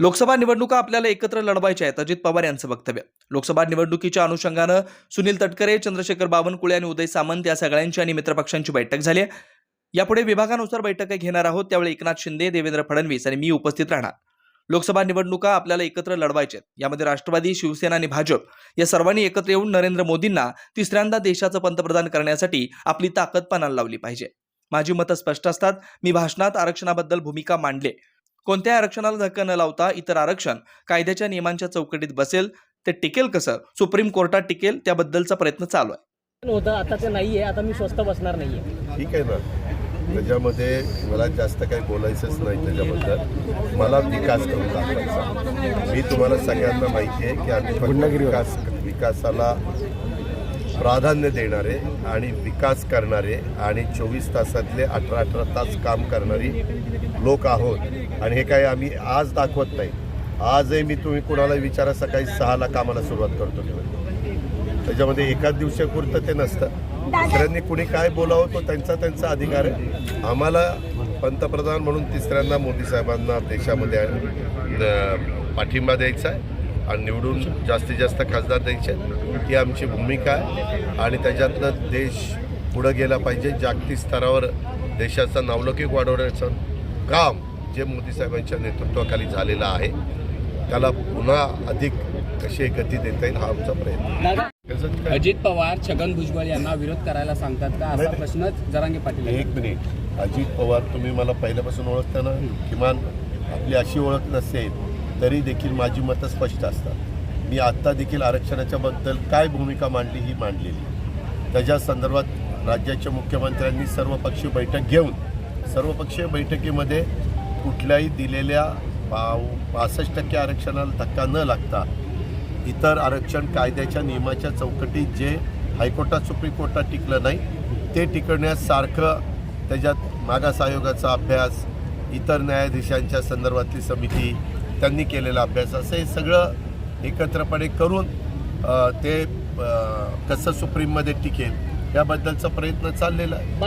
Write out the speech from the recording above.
लोकसभा निवडणुका आपल्याला एकत्र लढवायच्या आहेत. अजित पवार यांचं वक्तव्य. लोकसभा निवडणुकीच्या अनुषंगानं सुनील तटकरे चंद्रशेखर बावनकुळे आणि उदय सामंत या सगळ्यांची आणि मित्रपक्षांची बैठक झाली आहे. यापुढे विभागानुसार बैठका घेणार आहोत. त्यावेळी एकनाथ शिंदे देवेंद्र फडणवीस आणि मी उपस्थित राहणार. लोकसभा निवडणुका आपल्याला एकत्र लढवायच्या आहेत. यामध्ये राष्ट्रवादी शिवसेना आणि भाजप या सर्वांनी एकत्र येऊन नरेंद्र मोदींना तिसऱ्यांदा देशाचं पंतप्रधान करण्यासाठी आपली ताकद पणाला लावली पाहिजे. माझी मतं स्पष्ट असतात. मी भाषणात आरक्षणाबद्दल भूमिका मांडले. कोणत्या आरक्षणाला धक्का न लावता इतर आरक्षण कायद्याच्या नियमांच्या चौकटीत बसेल ते टिकेल कसं? सुप्रीम कोर्टात टिकेल त्याबद्दलचा प्रयत्न चालू आहे. होतं आता ते नाहीये आता मी स्वस्त बसणार नाहीये. ठीक आहे ना. त्याच्यामध्ये मला जास्त काही बोलायचंच नाही त्याच्याबद्दल. मला विकास करून दाखवायचा. मी तुम्हाला सगळ्यांना माहिती आहे की आम्ही फक्त विकास विकासाला प्राधान्य देणारे आणि विकास करणारे आणि चोवीस तासातले अठरा अठरा तास काम करणारी लोक आहोत. आणि हे काही आम्ही आज दाखवत नाही. आजही मी तुम्ही कुणाला विचारा सकाळी सहाला कामाला सुरुवात करतो त्याच्यामध्ये एकाच दिवसापुरतं ते नसतं. दुसऱ्यांनी कुणी काय बोलावं तो त्यांचा त्यांचा अधिकार आहे. आम्हाला पंतप्रधान म्हणून तिसऱ्यांदा मोदी साहेबांना देशामध्ये पाठिंबा द्यायचा आहे. आणि निवडून जास्तीत जास्त खासदार द्यायचे. ही आमची भूमिका आहे. आणि त्याच्यातनं देश पुढं गेला पाहिजे. जागतिक स्तरावर देशाचा नावलौकिक वाढवण्याचं काम जे मोदी साहेबांच्या नेतृत्वाखाली झालेलं आहे त्याला पुन्हा अधिक कशी गती देता येईल हा आमचा प्रयत्न अजित पवार छगन भुजबळ यांना विरोध करायला सांगतात का? असा प्रश्नच जरांगे पाटील एक मिनिट. अजित पवार तुम्ही मला पहिल्यापासून ओळखता ना? किमान आपली अशी ओळख नसेल. तरी देखील माझी मतं स्पष्ट असतात. मी आत्ता देखील आरक्षणाच्याबद्दल काय भूमिका मांडली ही मांडलेली. त्याच्या संदर्भात राज्याच्या मुख्यमंत्र्यांनी सर्वपक्षीय बैठक घेऊन सर्वपक्षीय बैठकीमध्ये कुठल्याही दिलेल्या पाव पासष्ट टक्के आरक्षणाला धक्का न लागता इतर आरक्षण कायद्याच्या नियमाच्या चौकटीत जे हायकोर्टात सुप्रीम कोर्टात टिकलं नाही ते टिकवण्यास सारखं त्याच्यात मागास आयोगाचा अभ्यास इतर न्यायाधीशांच्या संदर्भातली समिती त्यांनी केलेला अभ्यास. असं हे सगळं एकत्रपणे करून ते कसं सुप्रीममध्ये टिकेल याबद्दलचा प्रयत्न चाललेला आहे.